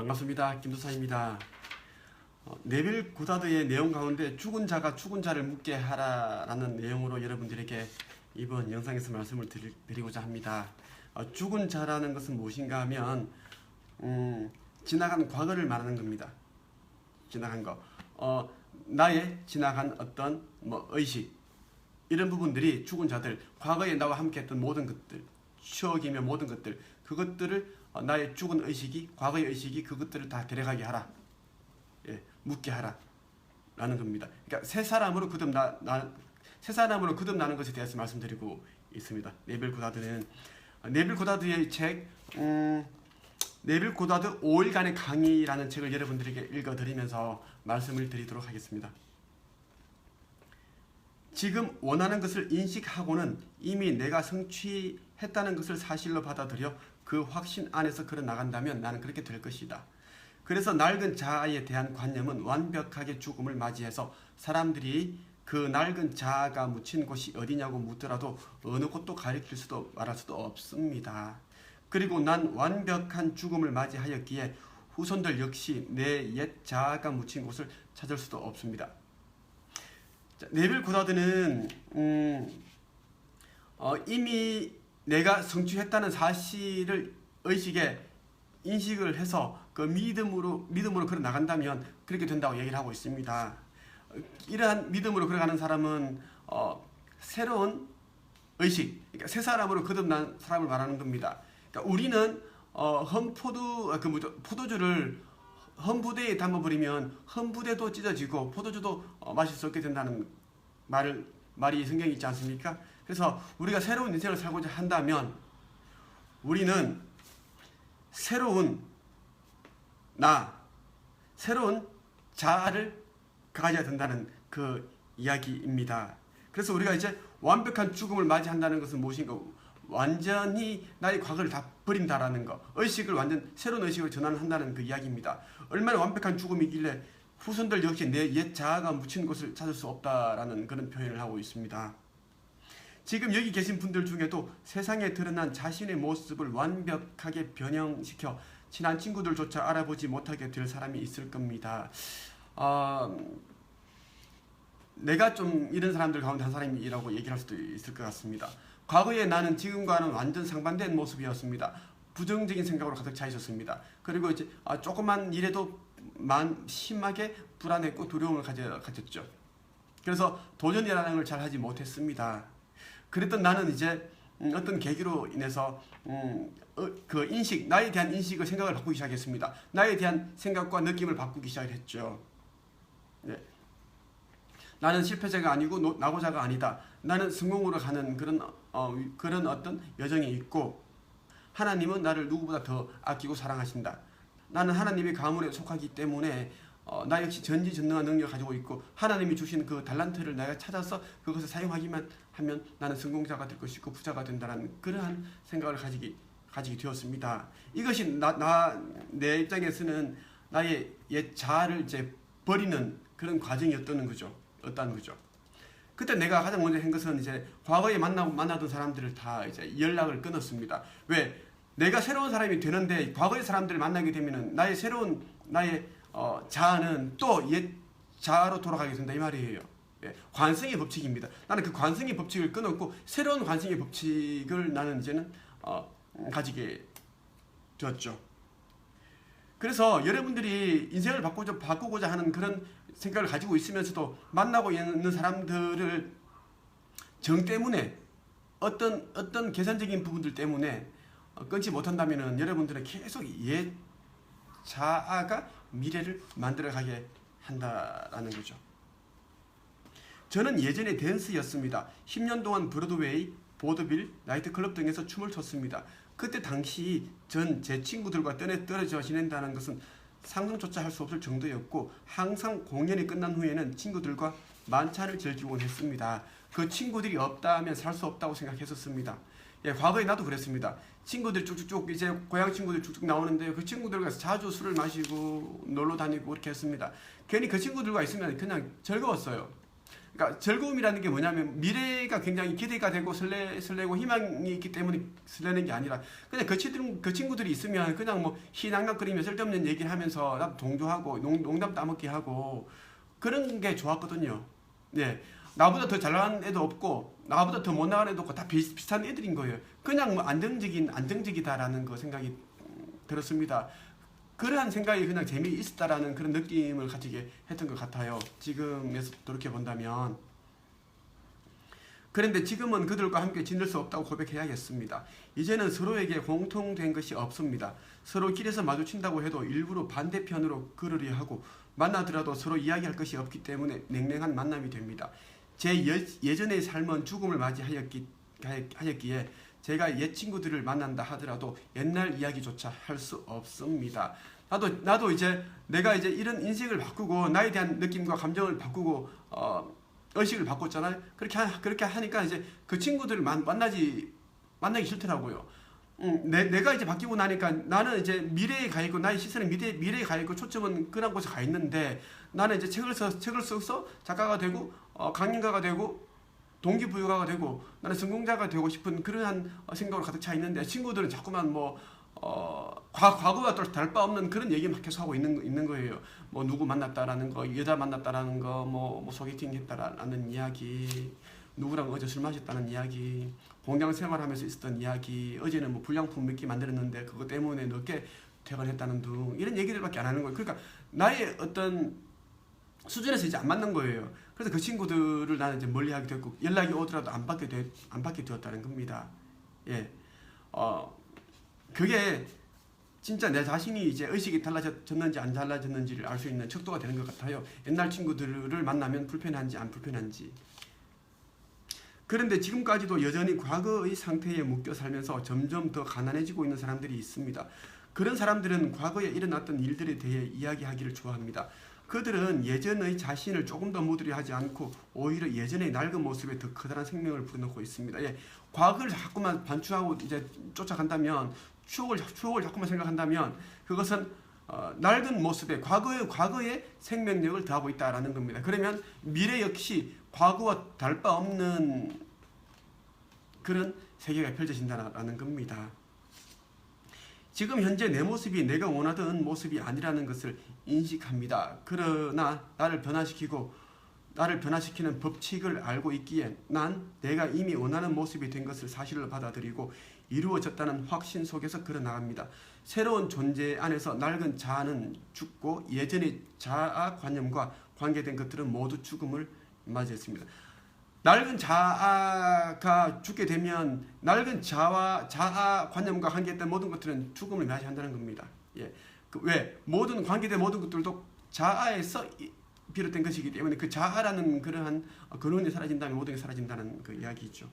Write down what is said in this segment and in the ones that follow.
반갑습니다. 김도사입니다. 어, 네빌 고다드의 내용 가운데 죽은 자가 죽은 자를 묻게 하라라는 내용으로 여러분들에게 이번 영상에서 말씀을 드리, 드리고자 합니다. 어, 죽은 자라는 것은 무엇인가 하면 음, 지나간 과거를 말하는 겁니다. 지나간 거. 어, 나의 지나간 어떤 뭐 의식 이런 부분들이 죽은 자들 과거에 나와 함께 했던 모든 것들 추억이며 모든 것들 그것들을 어, 나의 죽은 의식이 과거의 의식이 그것들을 다 데려가게 하라. 예, 묻게 하라. 라는 겁니다. 그러니까 새 사람으로 거듭나 나, 새 사람으로 거듭나는 것에 대해서 말씀드리고 있습니다. 네빌 고다드는 어, 네빌 고다드의 책 음, 네빌 고다드 5일간의 강의라는 책을 여러분들에게 읽어드리면서 말씀을 드리도록 하겠습니다. 지금 원하는 것을 인식하고는 이미 내가 성취했다는 것을 사실로 받아들여 그 확신 안에서 걸어 나간다면 나는 그렇게 될 것이다. 그래서 낡은 자아에 대한 관념은 완벽하게 죽음을 맞이해서 사람들이 그 낡은 자아가 묻힌 곳이 어디냐고 묻더라도 어느 곳도 가리킬 수도 말할 수도 없습니다. 그리고 난 완벽한 죽음을 맞이하였기에 후손들 역시 내 옛 자아가 묻힌 곳을 찾을 수도 없습니다. 자, 네빌 고다드는 음, 어, 이미 내가 성취했다는 사실을 의식에 인식을 해서 그 믿음으로 믿음으로 걸어 나간다면 그렇게 된다고 얘기를 하고 있습니다. 어, 이러한 믿음으로 걸어가는 사람은 어, 새로운 의식, 그러니까 새 사람으로 거듭난 사람을 말하는 겁니다. 그러니까 우리는 어, 험포도 그 뭐죠 포도주를 험부대에 담아버리면 험부대도 찢어지고 포도주도 어, 마실 수 없게 된다는 말을 말이 성경에 있지 않습니까? 그래서 우리가 새로운 인생을 살고자 한다면 우리는 새로운 나 새로운 자아를 가져야 된다는 그 이야기입니다. 그래서 우리가 이제 완벽한 죽음을 맞이한다는 것은 무엇인가? 완전히 나의 과거를 다 버린다라는 거. 의식을 완전 새로운 의식으로 전환한다는 그 이야기입니다. 얼마나 완벽한 죽음이길래 후손들 역시 내 옛 자아가 묻힌 곳을 찾을 수 없다라는 그런 표현을 하고 있습니다. 지금 여기 계신 분들 중에도 세상에 드러난 자신의 모습을 완벽하게 변형시켜 친한 친구들조차 알아보지 못하게 될 사람이 있을 겁니다. 어, 내가 좀 이런 사람들 가운데 한 사람이라고 얘기할 수도 있을 것 같습니다. 과거에 나는 지금과는 완전 상반된 모습이었습니다. 부정적인 생각으로 가득 차 있었습니다. 그리고 이제 아, 조그만 일에도 만 심하게 불안했고 두려움을 가졌죠. 그래서 도전이라는 걸 잘 하지 못했습니다. 그랬던 나는 이제 음, 어떤 계기로 인해서 음, 어, 그 인식, 나에 대한 인식을 생각을 바꾸기 시작했습니다. 나에 대한 생각과 느낌을 바꾸기 시작했죠. 네. 나는 실패자가 아니고 노, 낙오자가 아니다. 나는 성공으로 가는 그런 어, 그런 어떤 여정이 있고 하나님은 나를 누구보다 더 아끼고 사랑하신다. 나는 하나님의 가문에 속하기 때문에 어, 나 역시 전지전능한 능력을 가지고 있고 하나님이 주신 그 달란트를 내가 찾아서 그것을 사용하기만 하면 나는 성공자가 될 것이고 부자가 된다는 그러한 생각을 가지기 가지게 되었습니다. 이것이 나내 입장에서는 나의 옛 자아를 이제 버리는 그런 과정이었다는 거죠. 었다는 거죠. 그때 내가 가장 먼저 한 것은 이제 과거에 만나고 만나던 사람들을 다 이제 연락을 끊었습니다. 왜? 내가 새로운 사람이 되는데 과거의 사람들을 만나게 되면은 나의 새로운 나의 어, 자아는 또 옛 자아로 돌아가게 된다 이 말이에요. 예, 관성의 법칙입니다. 나는 그 관성의 법칙을 끊었고 새로운 관성의 법칙을 나는 이제는 어, 가지게 되었죠. 그래서 여러분들이 인생을 바꾸자, 바꾸고자 하는 그런 생각을 가지고 있으면서도 만나고 있는 사람들을 정 때문에 어떤 어떤 계산적인 부분들 때문에 어, 끊지 못한다면은 여러분들은 계속 옛 자아가 미래를 만들어가게 한다라는 거죠. 저는 예전에 댄스였습니다. 10년 동안 브로드웨이, 보드빌, 나이트클럽 등에서 춤을 췄습니다. 그때 당시 전 제 친구들과 떨어져 지낸다는 것은 상상조차 할 수 없을 정도였고 항상 공연이 끝난 후에는 친구들과 만찬을 즐기곤 했습니다. 그 친구들이 없다면 살 수 없다고 생각했었습니다. 예, 과거에 나도 그랬습니다. 친구들 쭉쭉쭉 이제 고향 친구들 쭉쭉 나오는데 그 친구들과 자주 술을 마시고 놀러 다니고 그렇게 했습니다. 괜히 그 친구들과 있으면 그냥 즐거웠어요. 그러니까 즐거움이라는 게 뭐냐면 미래가 굉장히 기대가 되고 설레 설레고 희망이 있기 때문에 설레는 게 아니라 그냥 그 친구들 그 친구들이 있으면 그냥 뭐 희낭낭거리며 쓸데없는 얘기를 하면서 나 동조하고 농, 농담 따먹기 하고 그런 게 좋았거든요. 네. 나보다 더 잘나가는 애도 없고 나보다 더 못 나가는 애도 없고 다 비슷, 비슷한 애들인 거예요. 그냥 뭐 안정적인 안정적이다라는 거 생각이 음, 들었습니다. 그러한 생각이 그냥 재미있었다라는 그런 느낌을 가지게 했던 것 같아요. 지금에서 돌이켜 본다면. 그런데 지금은 그들과 함께 지낼 수 없다고 고백해야겠습니다. 이제는 서로에게 공통된 것이 없습니다. 서로 길에서 마주친다고 해도 일부러 반대편으로 걸으려 하고 만나더라도 서로 이야기할 것이 없기 때문에 냉랭한 만남이 됩니다. 제 예, 예전의 삶은 죽음을 맞이하였기, 하였기에 제가 옛 친구들을 만난다 하더라도 옛날 이야기조차 할 수 없습니다. 나도 나도 이제 내가 이제 이런 인생을 바꾸고 나에 대한 느낌과 감정을 바꾸고 어, 의식을 바꿨잖아요. 그렇게 하, 그렇게 하니까 이제 그 친구들을 만, 만나지 만나기 싫더라고요. 음, 내, 내가 이제 바뀌고 나니까 나는 이제 미래에 가 있고 나의 시선은 미래, 미래에 가 있고 초점은 그런 곳에 가 있는데 나는 이제 책을 써 책을 써서 작가가 되고 어, 강연가가 되고 동기부여가 되고 나는 성공자가 되고 싶은 그러한 생각으로 가득 차 있는데 친구들은 자꾸만 뭐 어, 과, 과거와 또 다를 바 없는 그런 얘기만 계속 하고 있는, 있는 거예요. 뭐 누구 만났다라는 거, 여자 만났다라는 거, 뭐, 뭐 소개팅 했다라는 이야기, 누구랑 어제 술 마셨다는 이야기, 공장 생활하면서 있었던 이야기, 어제는 뭐 불량품 몇 개 만들었는데 그것 때문에 늦게 퇴근했다는 등 이런 얘기들밖에 안 하는 거예요. 그러니까 나의 어떤 수준에서 이제 안 맞는 거예요. 그래서 그 친구들을 나는 이제 멀리하게 됐고 연락이 오더라도 안 받게 되, 안 받게 되었다는 겁니다. 예, 어 그게 진짜 내 자신이 이제 의식이 달라졌는지 안 달라졌는지를 알 수 있는 척도가 되는 것 같아요. 옛날 친구들을 만나면 불편한지 안 불편한지. 그런데 지금까지도 여전히 과거의 상태에 묶여 살면서 점점 더 가난해지고 있는 사람들이 있습니다. 그런 사람들은 과거에 일어났던 일들에 대해 이야기하기를 좋아합니다. 그들은 예전의 자신을 조금 더 무드려 하지 않고 오히려 예전의 낡은 모습에 더 커다란 생명을 불어넣고 있습니다. 예, 과거를 자꾸만 반추하고 이제 쫓아간다면 추억을 추억을 자꾸만 생각한다면 그것은 어, 낡은 모습에 과거의 과거의 생명력을 더하고 있다라는 겁니다. 그러면 미래 역시 과거와 다를 바 없는 그런 세계가 펼쳐진다라는 겁니다. 지금 현재 내 모습이 내가 원하던 모습이 아니라는 것을 인식합니다. 그러나 나를 변화시키고 나를 변화시키는 법칙을 알고 있기에 난 내가 이미 원하는 모습이 된 것을 사실로 받아들이고 이루어졌다는 확신 속에서 걸어나갑니다. 새로운 존재 안에서 낡은 자아는 죽고 예전의 자아 관념과 관계된 것들은 모두 죽음을 맞이했습니다. 낡은 자아가 죽게 되면 낡은 자아 자아 관념과 관계했던 모든 것들은 죽음을 맞이 한다는 겁니다. 예, 그 왜 모든 관계된 모든 것들도 자아에서 비롯된 것이기 때문에 그 자아라는 그러한 근원이 사라진다면 모든 게 사라진다는 그 이야기죠.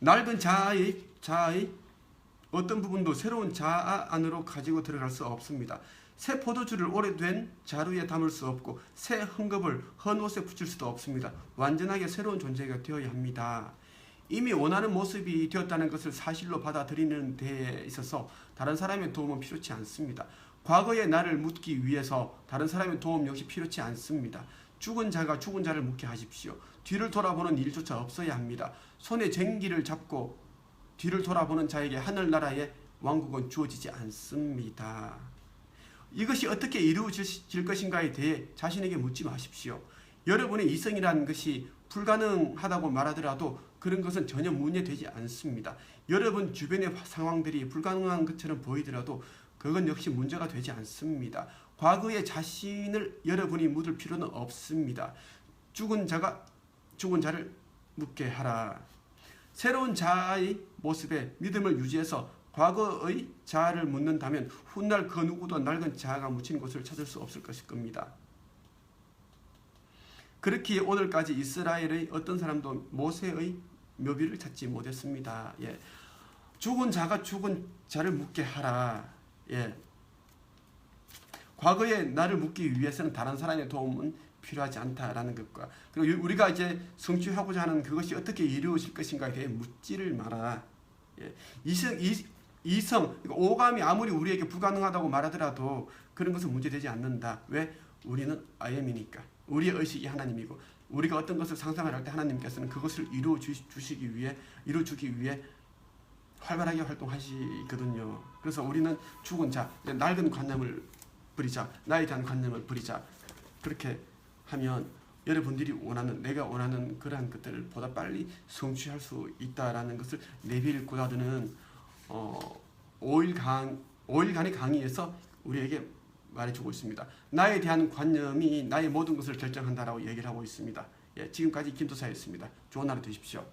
낡은 자아의 자아의 어떤 부분도 새로운 자아 안으로 가지고 들어갈 수 없습니다. 새 포도주를 오래된 자루에 담을 수 없고 새 헝겊을 헌 옷에 붙일 수도 없습니다. 완전하게 새로운 존재가 되어야 합니다. 이미 원하는 모습이 되었다는 것을 사실로 받아들이는 데 있어서 다른 사람의 도움은 필요치 않습니다. 과거의 나를 묻기 위해서 다른 사람의 도움 역시 필요치 않습니다. 죽은 자가 죽은 자를 묻게 하십시오. 뒤를 돌아보는 일조차 없어야 합니다. 손에 쟁기를 잡고 뒤를 돌아보는 자에게 하늘나라의 왕국은 주어지지 않습니다. 이것이 어떻게 이루어질 것인가에 대해 자신에게 묻지 마십시오. 여러분의 이성이라는 것이 불가능하다고 말하더라도 그런 것은 전혀 문제되지 않습니다. 여러분 주변의 상황들이 불가능한 것처럼 보이더라도 그건 역시 문제가 되지 않습니다. 과거의 자신을 여러분이 묻을 필요는 없습니다. 죽은 자가 죽은 자를 묻게 하라. 새로운 자아의 모습에 믿음을 유지해서 과거의 자아를 묻는다면 훗날 그 누구도 낡은 자아가 묻힌 곳을 찾을 수 없을 것일 겁니다. 그렇게 오늘까지 이스라엘의 어떤 사람도 모세의 묘비를 찾지 못했습니다. 예. 죽은 자가 죽은 자를 묻게 하라. 예. 과거에 나를 묻기 위해서는 다른 사람의 도움은 필요하지 않다라는 것과 그리고 우리가 이제 성취하고자 하는 그것이 어떻게 이루어질 것인가에 대해 묻지를 마라. 예. 이성, 이, 이성, 오감이 아무리 우리에게 불가능하다고 말하더라도 그런 것은 문제되지 않는다. 왜? 우리는 I am이니까. 우리의 의식이 하나님이고 우리가 어떤 것을 상상을 할 때 하나님께서는 그것을 이루어 주- 주시기 위해 이루어 주기 위해 활발하게 활동하시거든요. 그래서 우리는 죽은 자, 낡은 관념을 버리자, 나에 대한 관념을 버리자. 그렇게 하면 여러분들이 원하는 내가 원하는 그러한 것들을 보다 빨리 성취할 수 있다라는 것을 네빌 고다드는 어, 5일 강 5일간의 강의에서 우리에게 말해주고 있습니다. 나에 대한 관념이 나의 모든 것을 결정한다라고 얘기를 하고 있습니다. 예, 지금까지 김도사였습니다. 좋은 하루 되십시오.